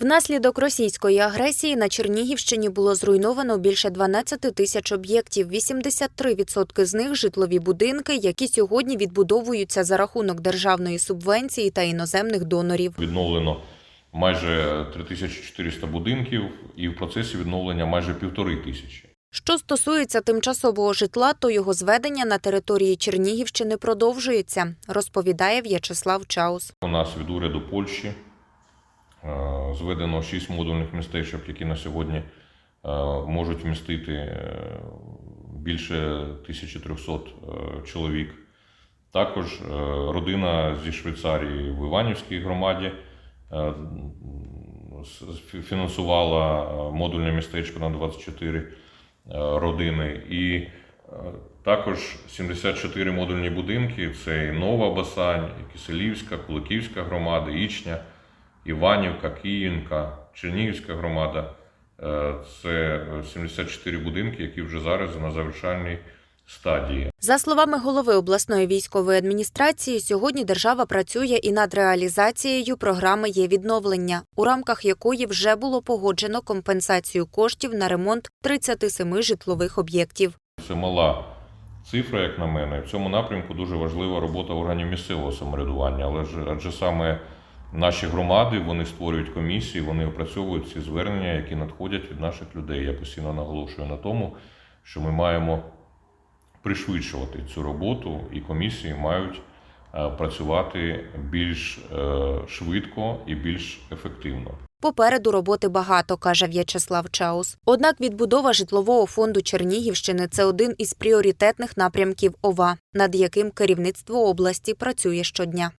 Внаслідок російської агресії на Чернігівщині було зруйновано більше 12 тисяч об'єктів. 83% з них житлові будинки, які сьогодні відбудовуються за рахунок державної субвенції та іноземних донорів. Відновлено майже 3400 будинків і в процесі відновлення майже півтори тисячі. Що стосується тимчасового житла, то його зведення на території Чернігівщини продовжується, розповідає В'ячеслав Чаус. У нас від уряду Польщі зведено 6 модульних містечок, які на сьогодні е, можуть вмістити е, більше 1300 е, чоловік. Також родина зі Швейцарії в Іванівській громаді фінансувала модульне містечко на 24 е, родини. І також 74 модульні будинки це і Нова Басань, і Киселівська, Куликівська громада, Ічня, Іванівка, Київка, Чернігівська громада. Е, Це 74 будинки, які вже зараз на завершальній стадії. За словами голови обласної військової адміністрації, сьогодні держава працює і над реалізацією програми є відновлення, у рамках якої вже було погоджено компенсацію коштів на ремонт 37 житлових об'єктів. Це мала цифра, як на мене. В цьому напрямку дуже важлива робота органів місцевого самоврядування, але ж адже саме наші громади вони створюють комісії, вони опрацьовують ці звернення, які надходять від наших людей. Я постійно наголошую на тому, що ми маємо пришвидшувати цю роботу, і комісії мають е, працювати більш е, швидко і більш ефективно. Попереду роботи багато, каже В'ячеслав Чаус. Однак відбудова житлового фонду Чернігівщини це один із пріоритетних напрямків ОВА, над яким керівництво області працює щодня.